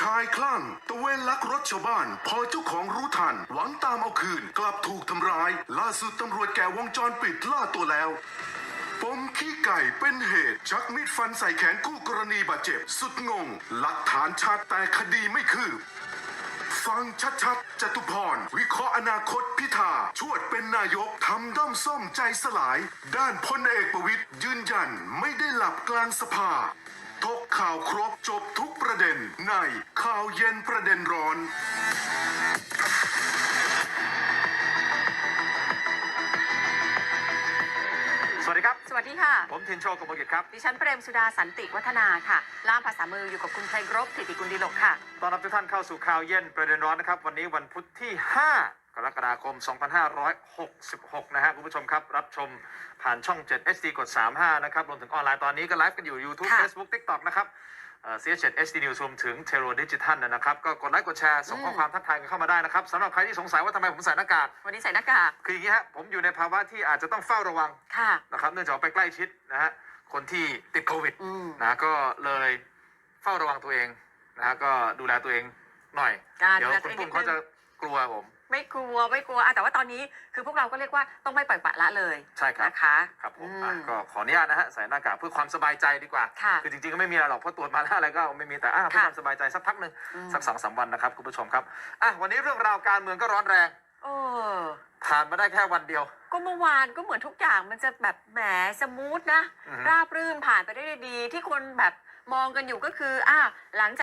ชายคลั่งตะเวนลักรถชาวบ้าน พอเจ้าของรู้ทัน หวังตามเอาคืน กลับถูกทำร้าย ล่าสุดตำรวจแก่วงจรปิดล่าตัวแล้วปมขี้ไก่เป็นเหตุ ชักมีดฟันใส่แขนคู่กรณีบาดเจ็บ สุดงง หลักฐานชัดแต่คดีไม่คืบฟังชัดๆจตุพร วิเคราะห์อนาคตพิธา ชวดเป็นนายกทำด้อมส้มใจสลาย ด้านพลเอกประวิตยยืนยันไม่ได้หลับกลางสภา ทกข่าวครบจบทุกประเด็นในข่าวเย็นประเด็นร้อน สวัสดีครับ สวัสดีค่ะ ผมทินโชกบกิจครับ ดิฉันเปรมสุดาสันติวัฒนาค่ะ ล่ามภาษามืออยู่กับคุณเพลงรบถิติกุลดีหลกค่ะต้อนรับทุกท่านเข้าสู่ข่าวเย็นประเด็นร้อนนะครับ วันนี้วันพุธที่ 5กรกฎาคม 2566 นะฮะคุณผู้ชมครับ รับชมผ่านช่อง 7 HD กด 35 นะครับ รวมถึงออนไลน์ตอนนี้ก็ไลฟ์กันอยู่ YouTube ค่ะ Facebook TikTok นะครับเอ่อ CS7 HD News รวมถึงเทโรดิจิทัลนะครับ ก็กดไลค์กดแชร์ส่งข้อความทักทายกันเข้ามาได้นะครับสำหรับใครที่สงสัยว่าทำไมผมใส่หน้ากาก วันนี้ใส่หน้ากากคืออย่างนี้ฮะผมอยู่ในภาวะที่อาจจะต้องเฝ้าระวังค่ะ นะครับเนื่องจากว่าไปใกล้ชิดนะฮะคนที่ติดโควิด อืมนะก็เลยเฝ้าระวังตัวเองนะฮะก็ดูแลตัวเองหน่อย การเดี๋ยวดูแลคุตัวณเองปุ้มนิดนึงเขาจะกลัวผม ไม่กลัวไม่กลัวอะแต่ว่าตอนนี้คือพวกเราก็เรียกว่าต้องไม่ปล่อยปละละเลยใช่ครับ นะคะครับผมอืมอะก็ขออนุญาตนะฮะใส่หน้ากากเพื่อความสบายใจดีกว่าค่ะอจริงๆก็ไม่มีอะไรหรอกเพราะตรวจมาแล้วอะไรก็ไม่มีแต่อะเพื่อค่ะ ความสบายใจสักพักหนึ่งอืมสักสองสามวันนะครับคุณผู้ชมครับอะวันนี้เรื่องราวการเมืองก็ร้อนแรงโอ้ผ่านมาได้แค่วันเดียว ก็เมื่อวานก็เหมือนทุกอย่างมันจะแบบแหมสมูทนะ อือฮึ ราบรื่นผ่านไปได้ด้วยดีที่คนแบบมองกันอยู่ก็คืออะหลังจาก